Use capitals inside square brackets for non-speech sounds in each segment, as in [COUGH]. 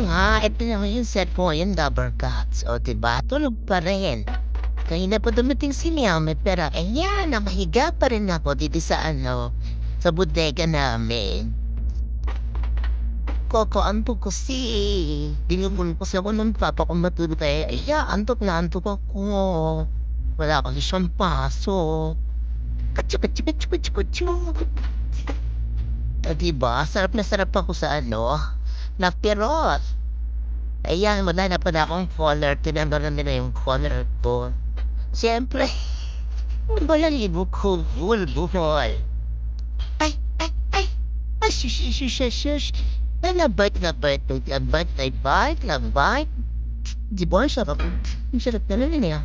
na nga, ito na yung set ko yung double cuts. O diba, tulog pa rin. Kanina pa dumating si Miami, pero ayan, nakahiga pa rin ako dito sa ano, sa bodega namin. Koko, antok ko si. Dinubun ko siya ko ng papa ko matulog eh. Ayan, antok na antok ako. Wala kasi siyang paso. Kachu. Ah, diba? Sarap na sarap ako sa ano, na pirot. Ayan, wala na pala akong collar. Tinanggal na nila yung collar ko. Siyempre, wala libo ko, bulbul. Ay, ay, ay, ay, shush, shush, shush, shush. Nalabait, labait, labait, labait, labait. Di ba, sarap? Ang sarap na rin niya.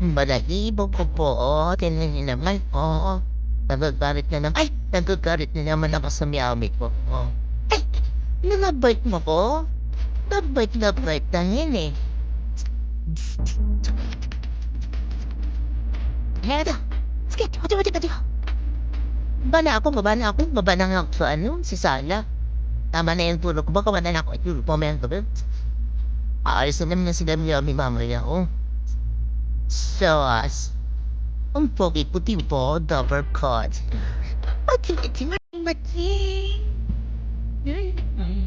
Balahibo ko po, oh, tinan niyo naman, oo. Nagagalit na naman, ay, nagagalit na naman ako sa miyami ko. Oh. Ay, nalabait mo ko? Labait, labait na yun eh. Hera, sige, tika, tika, tika. Baba na ako, baba na ako, baba na nga ako sa ano, si Sala. Tama na yung tulog ko, baka wala na ako itulog momento ba? Ayos na naman na sila miyami mamaya, oh. So, as, ang pogi puti po, double cut. Pati, pati, pati.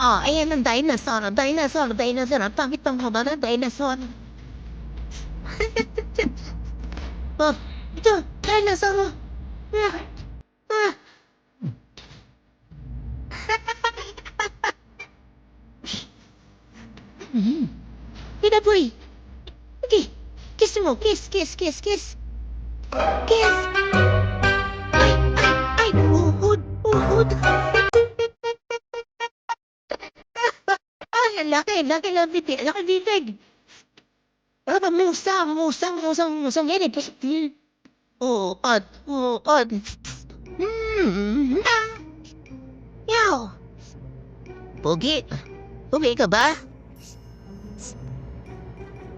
Ah, ayan ang dinosaur, dinosaur, dinosaur. Ang pangit ang haba ng dinosaur. [LAUGHS] oh, ito, dinosaur. Ah, ah. Mhm. Boy. Okay. Kiss mo. Kiss, kiss, kiss, kiss. Kiss. Ay, ay, ay. Uhod, uhod. Laki, laki lang bibig, laki bibig. Ano ba, musang, musang, musang, musang, yan eh. Oh, odd, oh, odd. Hmm, ah. Yaw. Pogi. Pogi ka ba?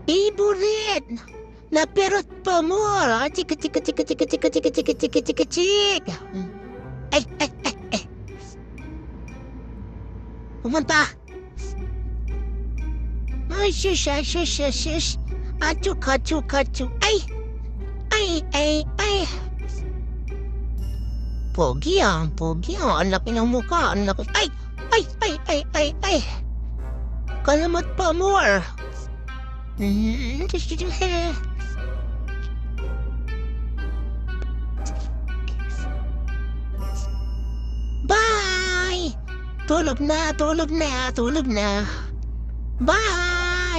Favorite! Napirot pa mo! Ah, Chika, chika, chika, chika, chika, chika, chika, chika, chika, chika. Ay, ay, ay, ay. Pumunta! Ay, shush, ay, shush, shush, shush. Achuk, achuk, achuk. Ay! Ay, ay, ay. Pogi ah, pogi ah. Ang laki ng mukha, ang laki. Ay, ay, ay, ay, ay, ay. Kalamat pa more. Bye! Tulog na, tulog na, tulog na. Bye!